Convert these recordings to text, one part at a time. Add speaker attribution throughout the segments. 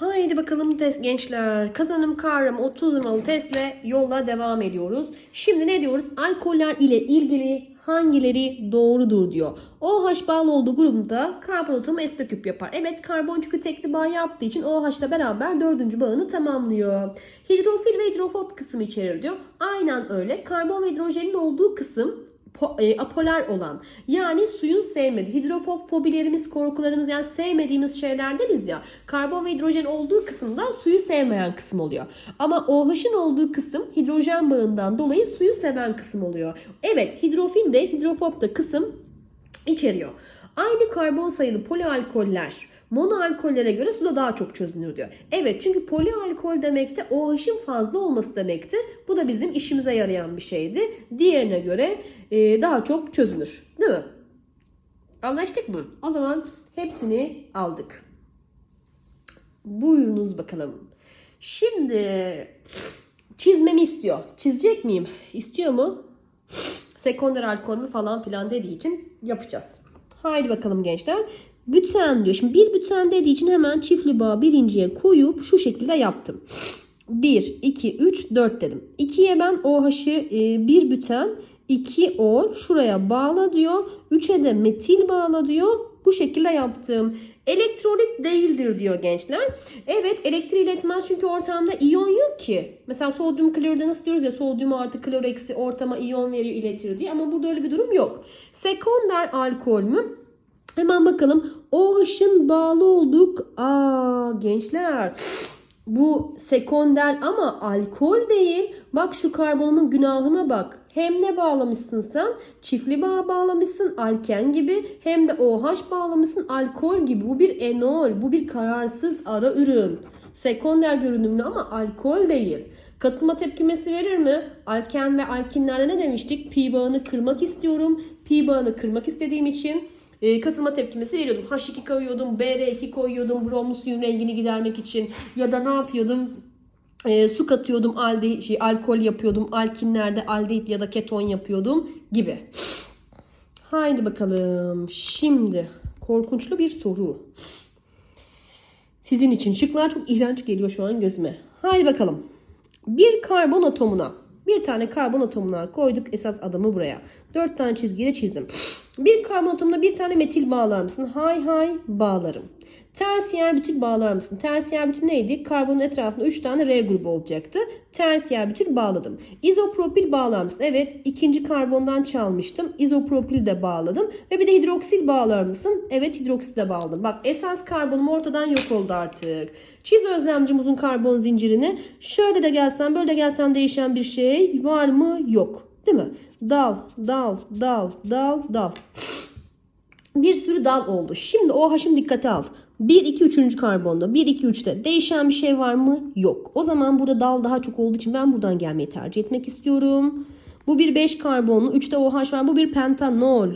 Speaker 1: Haydi bakalım test gençler. Kazanım kavramı 30 numaralı testle yola devam ediyoruz. Şimdi ne diyoruz? Alkoller ile ilgili hangileri doğrudur diyor. OH bağlı olduğu grubunda karbon atomu sp küp yapar. Evet karbon çünkü tekli bağ yaptığı için OH ile beraber dördüncü bağını tamamlıyor. Hidrofil ve hidrofob kısmı içerir diyor. Aynen öyle. Karbon ve hidrojenin olduğu kısım apolar olan yani suyun sevmediği hidrofob fobilerimiz korkularımız yani sevmediğimiz şeyler deriz ya karbon ve hidrojen olduğu kısımda suyu sevmeyen kısım oluyor. Ama OH'ın olduğu kısım hidrojen bağından dolayı suyu seven kısım oluyor. Evet hidrofil de hidrofob da kısım içeriyor. Aynı karbon sayılı polialkoller monoalkollere göre suda daha çok çözünür diyor. Evet çünkü polialkol demek de OH'ın fazla olması demekti. Bu da bizim işimize yarayan bir şeydi. Diğerine göre e, daha çok çözünür. Değil mi? Anlaştık mı? O zaman hepsini aldık. Buyurunuz bakalım. Şimdi çizmemi istiyor. Çizecek miyim? İstiyor mu? Sekonder alkol mü falan filan dediği için yapacağız. Haydi bakalım gençler. Büten diyor. Şimdi bir büten dediği için hemen çiftli bağ birinciye koyup şu şekilde yaptım. 1, 2, 3, 4 dedim. 2'ye ben OH'ı e, bir büten 2 O şuraya bağla diyor. 3'e de metil bağla diyor. Bu şekilde yaptım. Elektrolit değildir diyor gençler. Evet elektriği iletmez çünkü ortamda iyon yok ki. Mesela sodyum kloride nasıl diyoruz ya sodyum artı klor eksi ortama iyon veriyor iletir diye. Ama burada öyle bir durum yok. Sekonder alkol mü? Hemen bakalım. OH'ın bağlı olduk. Aa gençler. Bu sekonder ama alkol değil. Bak şu karbonumun günahına bak. Hem ne bağlamışsın sen? Çiftli bağ bağlamışsın alken gibi. Hem de OH bağlamışsın alkol gibi. Bu bir enol. Bu bir kararsız ara ürün. Sekonder görünümlü ama alkol değil. Katılma tepkimesi verir mi? Alken ve alkinlerde ne demiştik? Pi bağını kırmak istiyorum. Pi bağını kırmak istediğim için e, katılma tepkimesi veriyordum. H2 koyuyordum, BR2 koyuyordum bromlu suyun rengini gidermek için. Ya da ne yapıyordum? E, su katıyordum, alde, şey, alkol yapıyordum. Alkinlerde aldehit ya da keton yapıyordum gibi. Haydi bakalım. Şimdi korkunçlu bir soru. Sizin için şıklar çok iğrenç geliyor şu an gözüme. Haydi bakalım. Bir karbon atomuna bir tane karbon atomuna koyduk esas adamı buraya. Dört tane çizgiyle çizdim. Bir karbon atomuna bir tane metil bağlar mısın? Hay hay bağlarım. Tersiyer bütül bağlar mısın? Tersiyer bütül neydi? Karbonun etrafında 3 tane R grubu olacaktı. Tersiyer bütül bağladım. İzopropil bağlar mısın? Evet ikinci karbondan çalmıştım. İzopropil de bağladım. Ve bir de hidroksil bağlar mısın? Evet hidroksil de bağladım. Bak esas karbonum ortadan yok oldu artık. Çiz özlemcim uzun karbon zincirini. Şöyle de gelsem böyle de gelsem değişen bir şey var mı? Yok. Değil mi? Dal, dal, dal, dal, dal. Bir sürü dal oldu. Şimdi o haşım dikkate al. 1, 2, 3. karbonda. 1, 2, 3'te. Değişen bir şey var mı? Yok. O zaman burada dal daha çok olduğu için ben buradan gelmeyi tercih etmek istiyorum. Bu bir 5 karbonlu. 3'te OH var. Bu bir pentanol.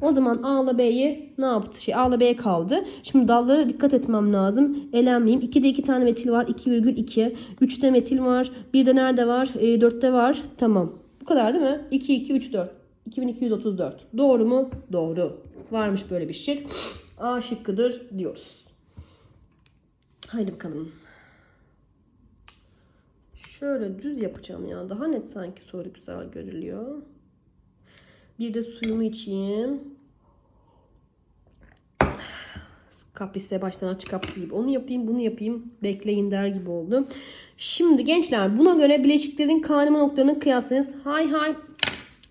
Speaker 1: O zaman A ile B'yi ne yaptı? Şey A ile B kaldı. Şimdi dallara dikkat etmem lazım. Elemleyeyim. 2'de 2 tane metil var. 2,2. 3'te metil var. Bir de nerede var? E, 4'te var. Tamam. Bu kadar değil mi? 2, 2, 3, 4. 2234. Doğru mu? Doğru. Varmış böyle bir şık. A şıkkıdır diyoruz. Haydi bakalım. Şöyle düz yapacağım ya. Daha net sanki soru güzel görülüyor. Bir de suyumu içeyim. Kaprise baştan açık kapısı gibi. Onu yapayım bunu yapayım. Bekleyin der gibi oldu. Şimdi gençler buna göre bileşiklerin kaynama noktalarını kıyaslayınız. Hay hay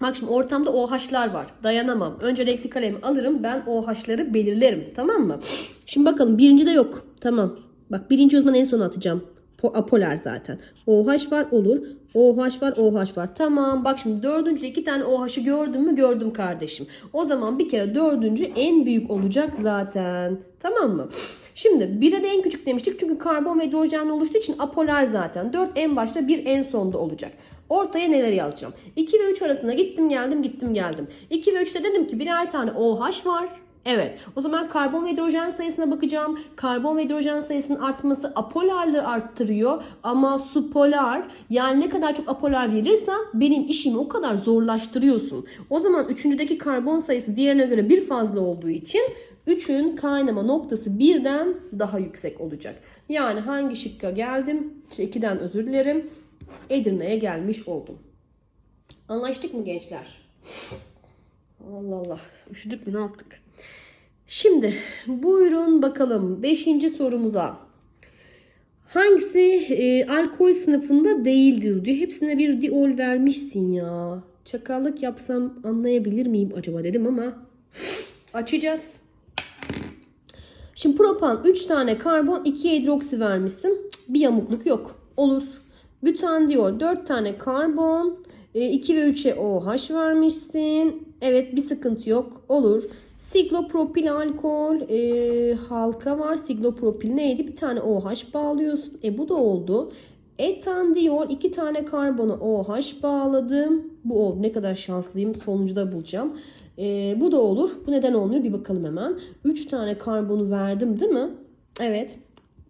Speaker 1: Bak şimdi ortamda OH'lar var. Dayanamam. Önce renkli kalemi alırım. Ben OH'ları belirlerim. Tamam mı? Şimdi bakalım. Birinci de yok. Tamam. Bak birinci uzman en son atacağım. Po apolar zaten. OH var olur. OH var OH var. Tamam bak şimdi dördüncüde iki tane OH'ı gördün mü? Gördüm kardeşim. O zaman bir kere dördüncü en büyük olacak zaten. Tamam mı? Şimdi 1'e de en küçük demiştik çünkü karbon ve hidrojenle oluştuğu için apolar zaten. 4 en başta 1 en sonda olacak. Ortaya neler yazacağım? 2 ve 3 arasında gittim geldim gittim geldim. 2 ve 3'te dedim ki birer tane OH var. Evet. O zaman karbon ve hidrojen sayısına bakacağım. Karbon ve hidrojen sayısının artması apolarlığı arttırıyor. Ama su polar. Yani ne kadar çok apolar verirsen benim işimi o kadar zorlaştırıyorsun. O zaman üçüncüdeki karbon sayısı diğerine göre bir fazla olduğu için 3'ün kaynama noktası birden daha yüksek olacak. Yani hangi şıkka geldim? İşte 2'den özür dilerim. Edirne'ye gelmiş oldum. Anlaştık mı gençler? Allah Allah. Üşüdük mü ne yaptık? Şimdi buyurun bakalım 5. sorumuza. Hangisi e, alkol sınıfında değildir diyor. Hepsine bir diol vermişsin ya. Çakallık yapsam anlayabilir miyim acaba dedim ama açacağız. Şimdi propan 3 tane karbon 2 hidroksi vermişsin. Bir yamukluk yok. Olur. Butan diyor 4 tane karbon 2 ve 3'e OH vermişsin. Evet bir sıkıntı yok. Olur. Siklopropil alkol e, halka var. Siklopropil neydi? Bir tane OH bağlıyorsun. E bu da oldu. Etan diyor iki tane karbonu OH bağladım. Bu oldu. Ne kadar şanslıyım. Sonuncuda bulacağım. E, bu da olur. Bu neden olmuyor? Bir bakalım hemen. 3 tane karbonu verdim değil mi? Evet.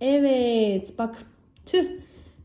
Speaker 1: Evet. Bak. Tüh.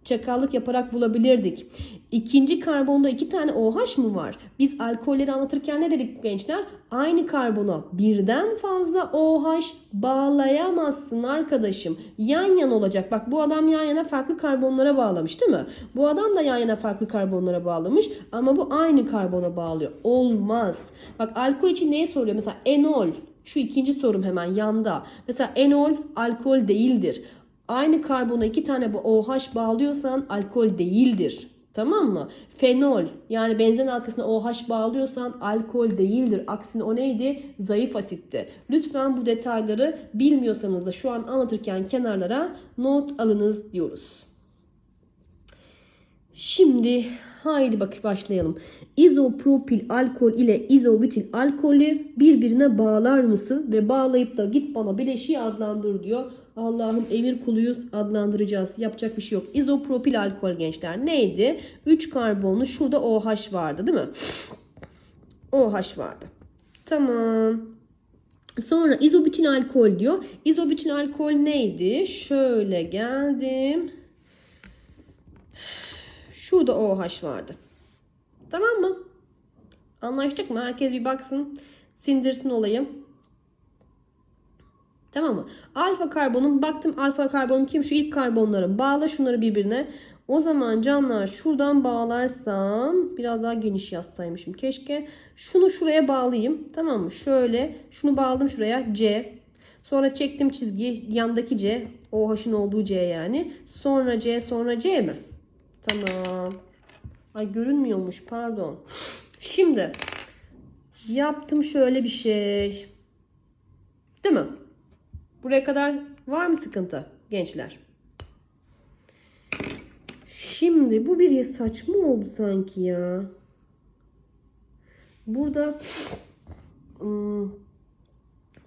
Speaker 1: Çakallık yaparak bulabilirdik. İkinci karbonda iki tane OH mu var? Biz alkolleri anlatırken ne dedik gençler? Aynı karbona birden fazla OH bağlayamazsın arkadaşım. Yan yana olacak. Bak bu adam yan yana farklı karbonlara bağlamış değil mi? Bu adam da yan yana farklı karbonlara bağlamış. Ama bu aynı karbona bağlıyor. Olmaz. Bak alkol için neye soruyor? Mesela enol. Şu ikinci sorum hemen yanda. Mesela enol alkol değildir. Aynı karbona iki tane bu OH bağlıyorsan alkol değildir. Tamam mı? Fenol yani benzen halkasına OH bağlıyorsan alkol değildir. Aksine o neydi? Zayıf asitti. Lütfen bu detayları bilmiyorsanız da şu an anlatırken kenarlara not alınız diyoruz. Şimdi haydi bak başlayalım. İzopropil alkol ile izobutil alkolü birbirine bağlar mısın? Ve bağlayıp da git bana bileşiği adlandır diyor. Allah'ım emir kuluyuz adlandıracağız. Yapacak bir şey yok. İzopropil alkol gençler neydi? 3 karbonlu şurada OH vardı değil mi? OH vardı. Tamam. Sonra izobutil alkol diyor. İzobutil alkol neydi? Şöyle geldim. Şurada OH vardı. Tamam mı? Anlaştık mı? Herkes bir baksın. Sindirsin olayı. Tamam mı? Alfa karbonum baktım alfa karbonum kim? Şu ilk karbonlarım. Bağla şunları birbirine. O zaman canlar şuradan bağlarsam biraz daha geniş yazsaymışım. Keşke şunu şuraya bağlayayım. Tamam mı? Şöyle şunu bağladım şuraya C. Sonra çektim çizgi yandaki C. OH'ın olduğu C yani. Sonra C sonra C mi? Tamam. Ay görünmüyormuş pardon. Şimdi yaptım şöyle bir şey. Değil mi? Buraya kadar var mı sıkıntı gençler? Şimdi bu bir saçma oldu sanki ya. Burada ım,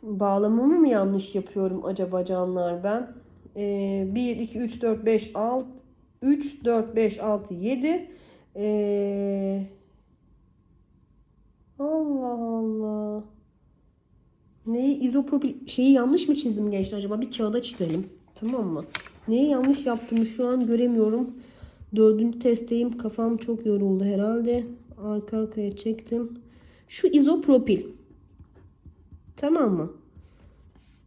Speaker 1: bağlamamı mı yanlış yapıyorum acaba canlar ben? Ee, 1, 2, 3, 4, 5, 6, 3, 4, 5, 6, 7. Ee, Allah Allah. Neyi izopropil şeyi yanlış mı çizdim gençler acaba? Bir kağıda çizelim. Tamam mı? Neyi yanlış yaptığımı şu an göremiyorum. Dördüncü testteyim. Kafam çok yoruldu herhalde. Arka arkaya çektim. Şu izopropil. Tamam mı?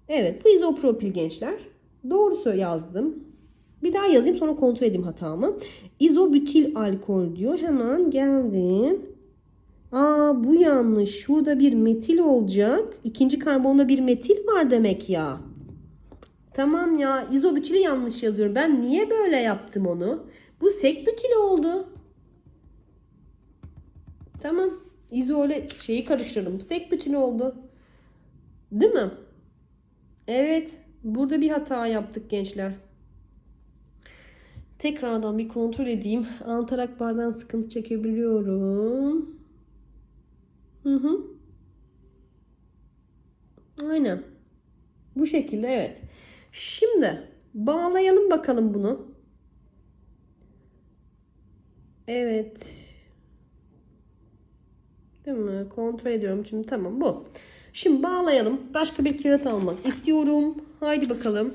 Speaker 1: Evet bu izopropil gençler. Doğru yazdım. Bir daha yazayım sonra kontrol edeyim hatamı. İzobutil alkol diyor. Hemen geldim. Aa bu yanlış. Şurada bir metil olacak. İkinci karbonda bir metil var demek ya. Tamam ya izobutili yanlış yazıyorum. Ben niye böyle yaptım onu? Bu sekbütil oldu. Tamam. İzole şeyi karıştırdım. Sekbütil oldu. Değil mi? Evet. Burada bir hata yaptık gençler. Tekrardan bir kontrol edeyim. Anlatarak bazen sıkıntı çekebiliyorum. Hı hı. Aynen. Bu şekilde evet. Şimdi bağlayalım bakalım bunu. Evet. Değil mi? Kontrol ediyorum şimdi. Tamam bu. Şimdi bağlayalım. Başka bir kağıt almak istiyorum. Haydi bakalım.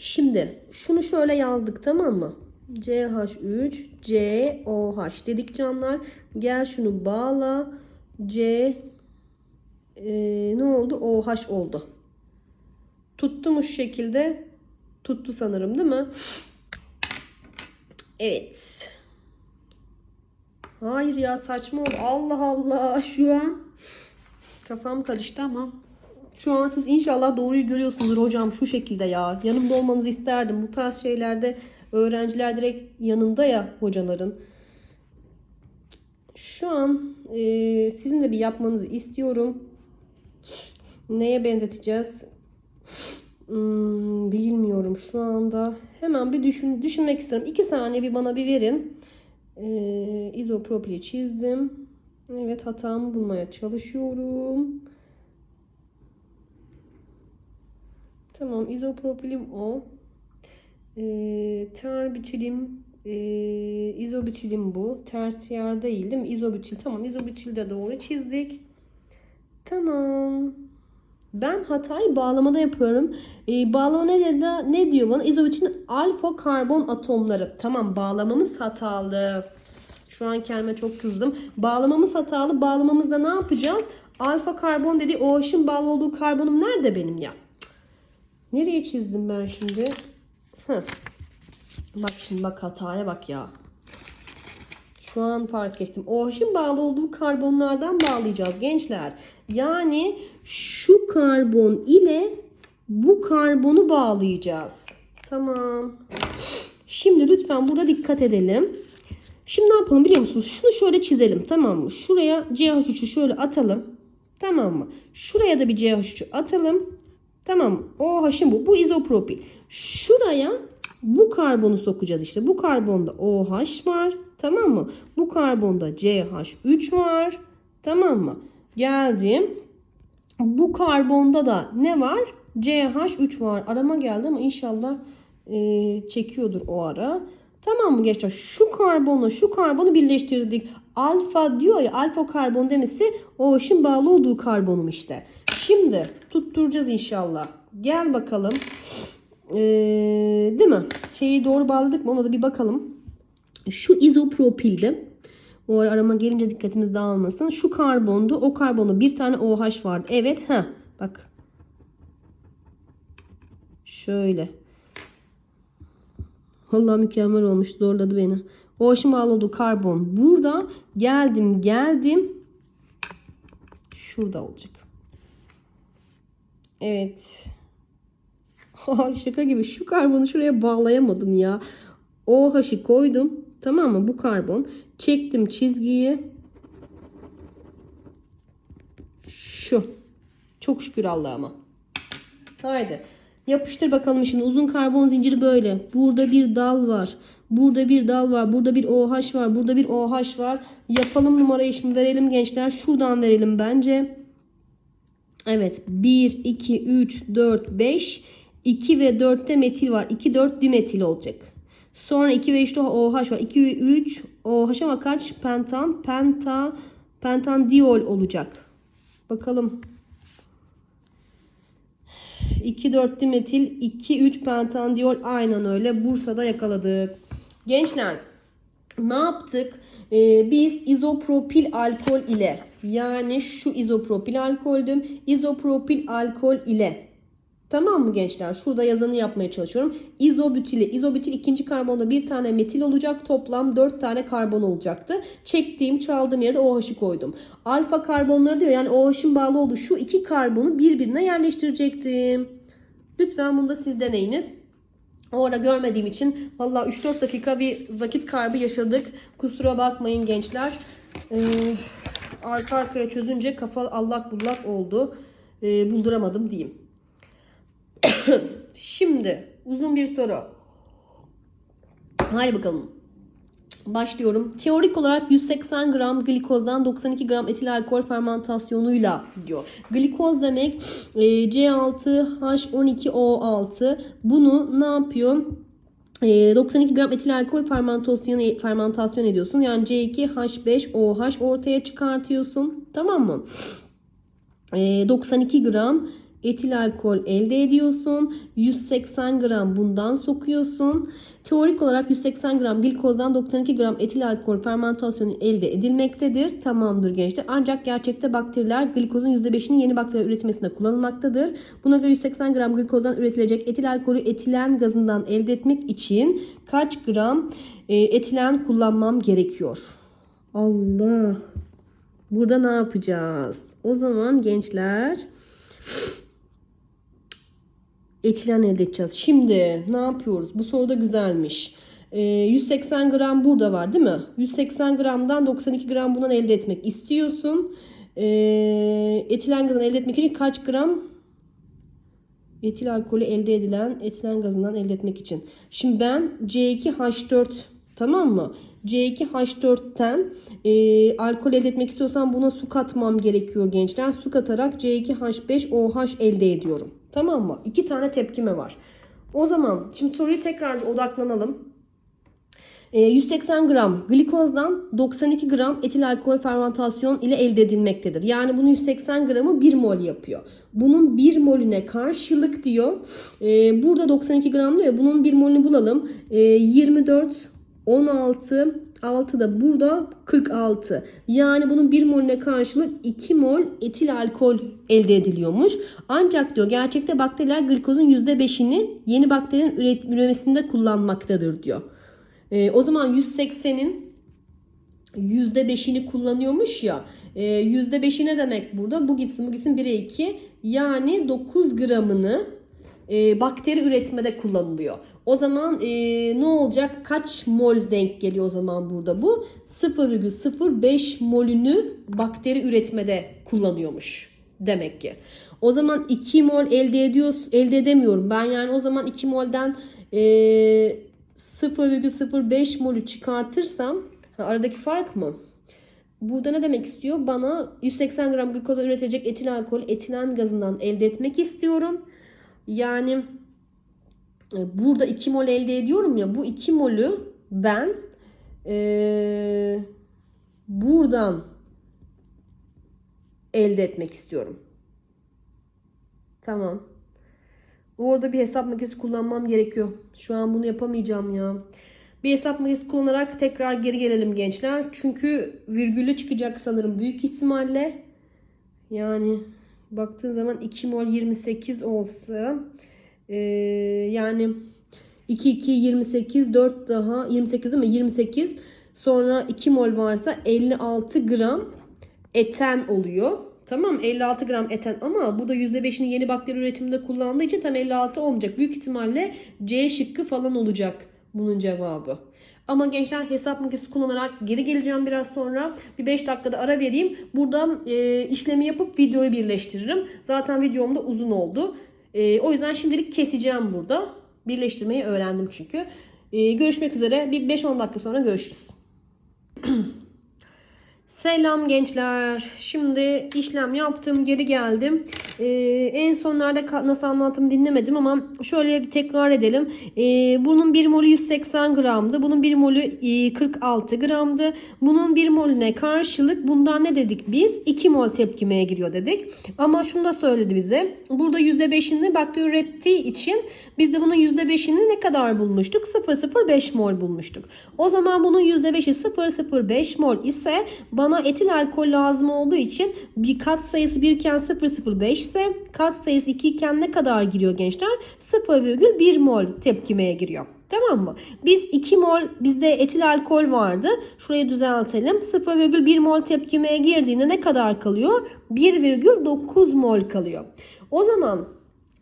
Speaker 1: Şimdi şunu şöyle yazdık tamam mı? CH3 COH dedik canlar. Gel şunu bağla. C Ee, ne oldu? OH oldu. Tuttu mu şu şekilde? Tuttu sanırım değil mi? Evet. Hayır ya saçma oldu. Allah Allah şu an kafam karıştı ama şu an siz inşallah doğruyu görüyorsunuzdur hocam şu şekilde ya. Yanımda olmanızı isterdim. Bu tarz şeylerde öğrenciler direkt yanında ya hocaların. Şu an e, sizin de bir yapmanızı istiyorum. Neye benzeteceğiz? Hmm, bilmiyorum şu anda. Hemen bir düşün, düşünmek istiyorum. İki saniye bir bana bir verin. Ee, izopropili çizdim. Evet hatamı bulmaya çalışıyorum. Tamam izopropilim o. Ee, terbütilim e, izobütilim bu. Tersiyer değil değil mi? İzobütil. Tamam izobütil de doğru çizdik. Tamam. Ben hatayı bağlamada yapıyorum. Ee, bağlama ne, dedi, ne diyor bana? İzobütin alfa karbon atomları. Tamam bağlamamız hatalı. Şu an kendime çok kızdım. Bağlamamız hatalı. Bağlamamızda ne yapacağız? Alfa karbon dedi. OH'ın bağlı olduğu karbonum nerede benim ya? Nereye çizdim ben şimdi? Heh. Bak şimdi bak hataya bak ya. Şu an fark ettim. OH'ın bağlı olduğu karbonlardan bağlayacağız gençler. Yani şu karbon ile bu karbonu bağlayacağız. Tamam. Şimdi lütfen burada dikkat edelim. Şimdi ne yapalım biliyor musunuz? Şunu şöyle çizelim tamam mı? Şuraya CH3'ü şöyle atalım. Tamam mı? Şuraya da bir CH3'ü atalım. Tamam mı? OH'ın bu. Bu izopropil. Şuraya bu karbonu sokacağız işte. Bu karbonda OH var. Tamam mı? Bu karbonda CH3 var. Tamam mı? Geldim. Bu karbonda da ne var? CH3 var. Arama geldi ama inşallah e, çekiyordur o ara. Tamam mı gençler? Şu karbonla şu karbonu birleştirdik. Alfa diyor ya alfa karbon demesi o ışın bağlı olduğu karbonum işte. Şimdi tutturacağız inşallah. Gel bakalım. Ee, değil mi? Şeyi doğru bağladık mı ona da bir bakalım. Şu izopropilde o ara arama gelince dikkatimiz dağılmasın. Şu karbondu. O karbonda bir tane OH vardı. Evet. ha Bak. Şöyle. Vallahi mükemmel olmuş. Zorladı beni. OH'ın bağlı olduğu karbon burada. Geldim geldim. Şurada olacak. Evet. Şaka gibi. Şu karbonu şuraya bağlayamadım ya. OH'ı koydum. Tamam mı? Bu karbon. Çektim çizgiyi. Şu. Çok şükür Allah'ıma. Haydi. Yapıştır bakalım şimdi. Uzun karbon zinciri böyle. Burada bir dal var. Burada bir dal var. Burada bir OH var. Burada bir OH var. Yapalım numarayı şimdi verelim gençler. Şuradan verelim bence. Evet. 1, 2, 3, 4, 5. 2 ve 4'te metil var. 2, 4 dimetil olacak. Sonra 2 ve 3'te OH var. 2 ve 3 OH ama kaç? Pentan. Penta. Pentandiol olacak. Bakalım. 2 4 dimetil 2 3 pentandiol aynen öyle Bursa'da yakaladık. Gençler ne yaptık? Ee, biz izopropil alkol ile yani şu izopropil alkoldüm. İzopropil alkol ile Tamam mı gençler? Şurada yazanı yapmaya çalışıyorum. İzobütili. İzobütil ikinci karbonda bir tane metil olacak. Toplam 4 tane karbon olacaktı. Çektiğim, çaldığım yerde OH'ı koydum. Alfa karbonları diyor. Yani OH'ın bağlı olduğu şu iki karbonu birbirine yerleştirecektim. Lütfen bunu da siz deneyiniz. Orada görmediğim için valla 3-4 dakika bir vakit kaybı yaşadık. Kusura bakmayın gençler. Ee, arka arkaya çözünce kafa allak bullak oldu. Ee, bulduramadım diyeyim. Şimdi uzun bir soru. Haydi bakalım. Başlıyorum. Teorik olarak 180 gram glikozdan 92 gram etil alkol fermentasyonuyla diyor. Glikoz demek e, C6H12O6. Bunu ne yapıyor? E, 92 gram etil alkol fermentasyon, fermentasyon ediyorsun. Yani C2H5OH ortaya çıkartıyorsun. Tamam mı? E, 92 gram etil alkol elde ediyorsun. 180 gram bundan sokuyorsun. Teorik olarak 180 gram glikozdan 92 gram etil alkol fermentasyonu elde edilmektedir. Tamamdır gençler. Ancak gerçekte bakteriler glikozun %5'ini yeni bakteri üretmesinde kullanılmaktadır. Buna göre 180 gram glikozdan üretilecek etil alkolü etilen gazından elde etmek için kaç gram e, etilen kullanmam gerekiyor? Allah. Burada ne yapacağız? O zaman gençler etilen elde edeceğiz. Şimdi ne yapıyoruz? Bu soru da güzelmiş. Ee, 180 gram burada var değil mi? 180 gramdan 92 gram bundan elde etmek istiyorsun. Ee, etilen gazını elde etmek için kaç gram etil alkolü elde edilen etilen gazından elde etmek için. Şimdi ben C2H4 tamam mı? C2H4'ten e, alkol elde etmek istiyorsam buna su katmam gerekiyor gençler. Su katarak C2H5OH elde ediyorum. Tamam mı? İki tane tepkime var. O zaman şimdi soruyu tekrar odaklanalım. E, 180 gram glikozdan 92 gram etil alkol fermentasyon ile elde edilmektedir. Yani bunun 180 gramı 1 mol yapıyor. Bunun 1 molüne karşılık diyor. E, burada 92 gram diyor. Bunun 1 molünü bulalım. E, 24 16 6 da burada 46. Yani bunun 1 molüne karşılık 2 mol etil alkol elde ediliyormuş. Ancak diyor gerçekte bakteriler glikozun %5'ini yeni bakterinin üremesinde kullanmaktadır diyor. Ee, o zaman 180'in %5'ini kullanıyormuş ya. E, %5'i ne demek burada? Bu gitsin bu gitsin 1'e 2. Yani 9 gramını e, bakteri üretmede kullanılıyor. O zaman e, ne olacak? Kaç mol denk geliyor o zaman burada bu? 0,05 molünü bakteri üretmede kullanıyormuş demek ki. O zaman 2 mol elde ediyoruz, elde edemiyorum. Ben yani o zaman 2 molden e, 0,05 molü çıkartırsam ha, aradaki fark mı? Burada ne demek istiyor? Bana 180 gram glikoza üretecek etil alkol etilen gazından elde etmek istiyorum. Yani e, burada 2 mol elde ediyorum ya bu 2 molü ben e, buradan elde etmek istiyorum. Tamam. Orada bir hesap makinesi kullanmam gerekiyor. Şu an bunu yapamayacağım ya. Bir hesap makinesi kullanarak tekrar geri gelelim gençler. Çünkü virgülü çıkacak sanırım büyük ihtimalle. Yani baktığın zaman 2 mol 28 olsa ee, yani 2 2 28 4 daha 28 değil mi? 28 sonra 2 mol varsa 56 gram eten oluyor. Tamam 56 gram eten ama burada %5'ini yeni bakteri üretiminde kullandığı için tam 56 olmayacak. Büyük ihtimalle C şıkkı falan olacak bunun cevabı. Ama gençler hesap makinesi kullanarak geri geleceğim biraz sonra. Bir 5 dakikada ara vereyim. Buradan e, işlemi yapıp videoyu birleştiririm. Zaten videom da uzun oldu. E, o yüzden şimdilik keseceğim burada. Birleştirmeyi öğrendim çünkü. E, görüşmek üzere. Bir 5-10 dakika sonra görüşürüz. Selam gençler. Şimdi işlem yaptım, geri geldim. Ee, en sonlarda nasıl anlattım dinlemedim ama şöyle bir tekrar edelim. Ee, bunun 1 molü 180 gramdı. Bunun 1 molü e, 46 gramdı. Bunun 1 molüne karşılık bundan ne dedik biz? 2 mol tepkimeye giriyor dedik. Ama şunu da söyledi bize. Burada %5'ini bakteri ürettiği için biz de bunun %5'ini ne kadar bulmuştuk? 0,05 mol bulmuştuk. O zaman bunun %5'i 0,05 mol ise bana etil alkol lazım olduğu için bir kat sayısı 1 iken 0,05 ise kat sayısı 2 iken ne kadar giriyor gençler? 0,1 mol tepkimeye giriyor. Tamam mı? Biz 2 mol bizde etil alkol vardı. Şurayı düzeltelim. 0,1 mol tepkimeye girdiğinde ne kadar kalıyor? 1,9 mol kalıyor. O zaman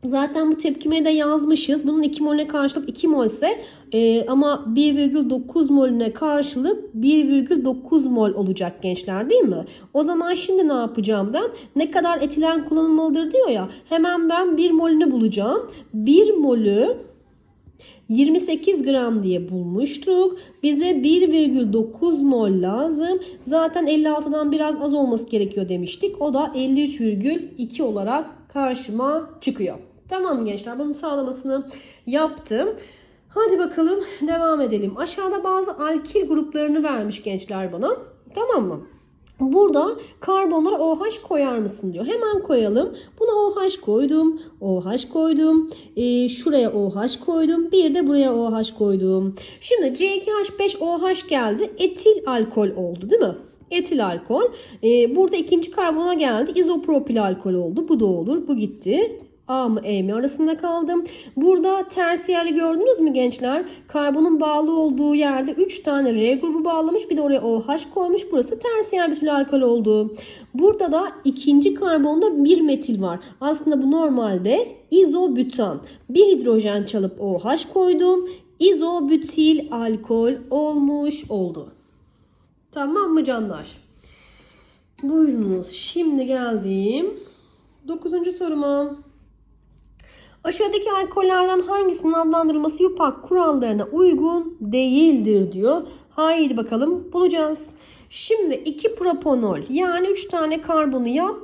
Speaker 1: Zaten bu tepkimeyi de yazmışız. Bunun 2 molüne karşılık 2 mol ise e, ama 1,9 molüne karşılık 1,9 mol olacak gençler değil mi? O zaman şimdi ne yapacağım ben? Ne kadar etilen kullanılmalıdır diyor ya. Hemen ben 1 molünü bulacağım. 1 molü 28 gram diye bulmuştuk. Bize 1,9 mol lazım. Zaten 56'dan biraz az olması gerekiyor demiştik. O da 53,2 olarak karşıma çıkıyor. Tamam gençler bunun sağlamasını yaptım. Hadi bakalım devam edelim. Aşağıda bazı alkil gruplarını vermiş gençler bana. Tamam mı? Burada karbonlara OH koyar mısın diyor. Hemen koyalım. Buna OH koydum. OH koydum. Ee, şuraya OH koydum. Bir de buraya OH koydum. Şimdi C2H5OH geldi. Etil alkol oldu değil mi? Etil alkol. Ee, burada ikinci karbona geldi. İzopropil alkol oldu. Bu da olur. Bu gitti. A mı E mi arasında kaldım. Burada tersiyerli gördünüz mü gençler? Karbonun bağlı olduğu yerde 3 tane R grubu bağlamış. Bir de oraya OH koymuş. Burası tersiyer bütül alkol oldu. Burada da ikinci karbonda bir metil var. Aslında bu normalde izobütan. Bir hidrojen çalıp OH koydum. İzobutil alkol olmuş oldu. Tamam mı canlar? Buyurunuz. Şimdi geldim. Dokuzuncu soruma. Aşağıdaki alkollerden hangisinin adlandırılması YUPAC kurallarına uygun değildir diyor. Haydi bakalım bulacağız. Şimdi 2 propanol yani 3 tane karbonu yap.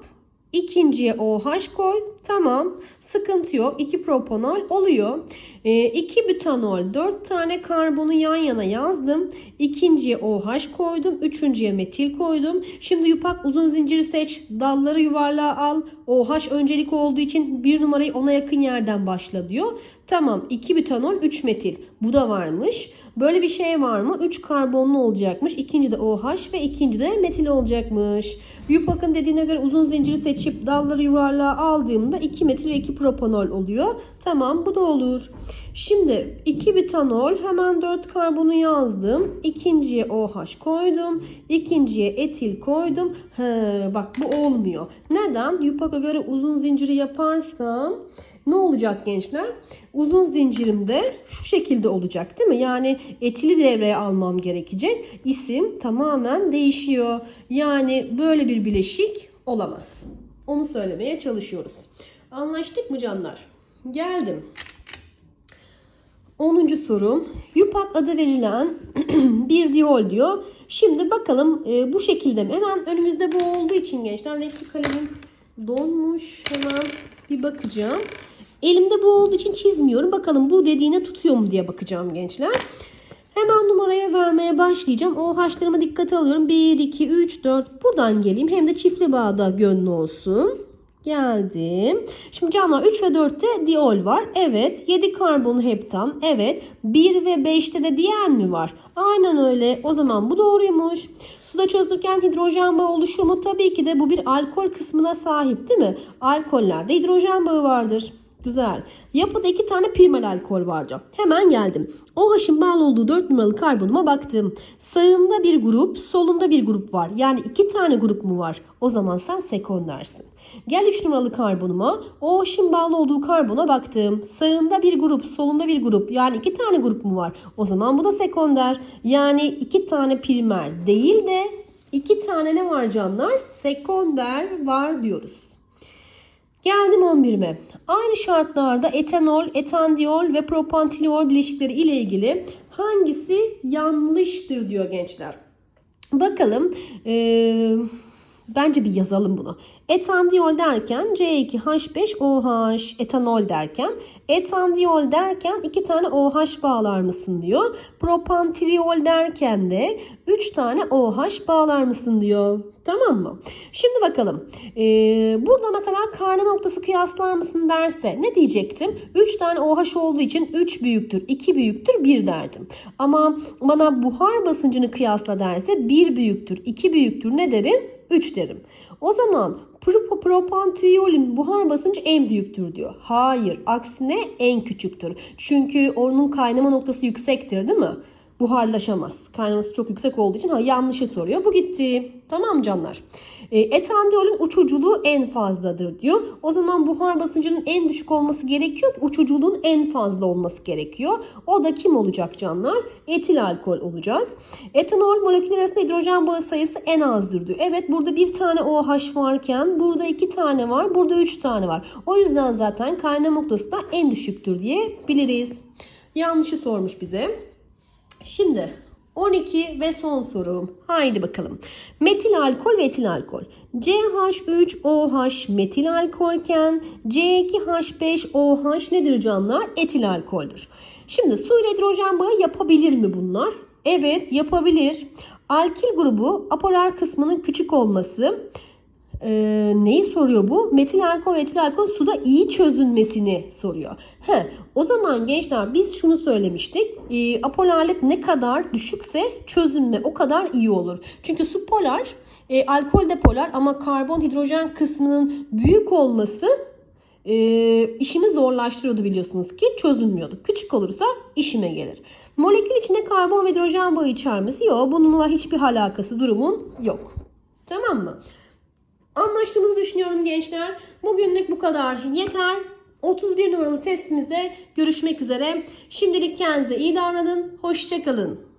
Speaker 1: İkinciye OH koy. Tamam. Sıkıntı yok. 2 propanol oluyor. 2 butanol 4 tane karbonu yan yana yazdım. İkinciye OH koydum. Üçüncüye metil koydum. Şimdi yupak uzun zinciri seç. Dalları yuvarlığa al. OH öncelik olduğu için bir numarayı ona yakın yerden başla diyor. Tamam 2 butanol 3 metil. Bu da varmış. Böyle bir şey var mı? 3 karbonlu olacakmış. İkinci de OH ve ikinci de metil olacakmış. Yupak'ın dediğine göre uzun zinciri seçip dalları yuvarlığa aldığımda 2 metil ve 2 propanol oluyor. Tamam bu da olur. Şimdi 2 butanol hemen 4 karbonu yazdım. İkinciye OH koydum. İkinciye etil koydum. He, bak bu olmuyor. Neden? Yupak'a göre uzun zinciri yaparsam ne olacak gençler? Uzun zincirimde şu şekilde olacak değil mi? Yani etili devreye almam gerekecek. İsim tamamen değişiyor. Yani böyle bir bileşik olamaz. Onu söylemeye çalışıyoruz. Anlaştık mı canlar? Geldim. 10. sorum. Yupak adı verilen bir diyol diyor. Şimdi bakalım e, bu şekilde mi? Hemen önümüzde bu olduğu için gençler renkli kalemim donmuş. Hemen bir bakacağım. Elimde bu olduğu için çizmiyorum. Bakalım bu dediğine tutuyor mu diye bakacağım gençler. Hemen numaraya vermeye başlayacağım. O haşlarıma dikkate alıyorum. 1, 2, 3, 4. Buradan geleyim. Hem de çiftli bağda gönlü olsun. Geldim. Şimdi canlar 3 ve 4'te diol var. Evet. 7 karbonu heptan. Evet. 1 ve 5'te de diyen mi var? Aynen öyle. O zaman bu doğruymuş. Suda çözülürken hidrojen bağı oluşur mu? Tabii ki de bu bir alkol kısmına sahip değil mi? Alkollerde hidrojen bağı vardır. Güzel. Yapıda iki tane primal alkol vardı. Hemen geldim. OH'ın bağlı olduğu 4 numaralı karbonuma baktım. Sağında bir grup, solunda bir grup var. Yani iki tane grup mu var? O zaman sen sekondersin. Gel 3 numaralı karbonuma. OH'ın bağlı olduğu karbona baktım. Sağında bir grup, solunda bir grup. Yani iki tane grup mu var? O zaman bu da sekonder. Yani iki tane primer değil de iki tane ne var canlar? Sekonder var diyoruz. Geldim 11'ime. Aynı şartlarda etanol, etandiol ve propantiol bileşikleri ile ilgili hangisi yanlıştır diyor gençler. Bakalım. Ee, bence bir yazalım bunu. Etandiol derken C2H5OH, etanol derken, etandiol derken iki tane OH bağlar mısın diyor. Propantriol derken de 3 tane OH bağlar mısın diyor. Tamam mı? Şimdi bakalım. Ee, burada mesela kaynama noktası kıyaslar mısın derse ne diyecektim? 3 tane OH olduğu için 3 büyüktür, 2 büyüktür, 1 derdim. Ama bana buhar basıncını kıyasla derse 1 büyüktür, 2 büyüktür ne derim? 3 derim. O zaman pro- propantriolün buhar basıncı en büyüktür diyor. Hayır, aksine en küçüktür. Çünkü onun kaynama noktası yüksektir değil mi? Buharlaşamaz. Kaynaması çok yüksek olduğu için ha, yanlışı soruyor. Bu gitti. Tamam canlar. E, etandiolün uçuculuğu en fazladır diyor. O zaman buhar basıncının en düşük olması gerekiyor ki uçuculuğun en fazla olması gerekiyor. O da kim olacak canlar? Etil alkol olacak. Etanol moleküller arasında hidrojen bağı sayısı en azdır diyor. Evet burada bir tane OH varken burada iki tane var. Burada üç tane var. O yüzden zaten kaynama noktası da en düşüktür diye biliriz. Yanlışı sormuş bize. Şimdi 12 ve son sorum. Haydi bakalım. Metil alkol ve etil alkol. CH3OH metil alkolken C2H5OH nedir canlar? Etil alkoldür. Şimdi su ile hidrojen bağı yapabilir mi bunlar? Evet yapabilir. Alkil grubu apolar kısmının küçük olması. Ee, neyi soruyor bu? Metil alkol ve etil alkol suda iyi çözünmesini soruyor. He, o zaman gençler biz şunu söylemiştik. Ee, apolarlık ne kadar düşükse çözünme o kadar iyi olur. Çünkü su polar, e, alkol de polar ama karbon hidrojen kısmının büyük olması e, işimi zorlaştırıyordu biliyorsunuz ki çözünmüyordu. Küçük olursa işime gelir. Molekül içinde karbon ve hidrojen bağı içermesi yok. Bununla hiçbir alakası durumun yok. Tamam mı? Anlaştığımızı düşünüyorum gençler. Bugünlük bu kadar yeter. 31 numaralı testimizde görüşmek üzere. Şimdilik kendinize iyi davranın. Hoşçakalın.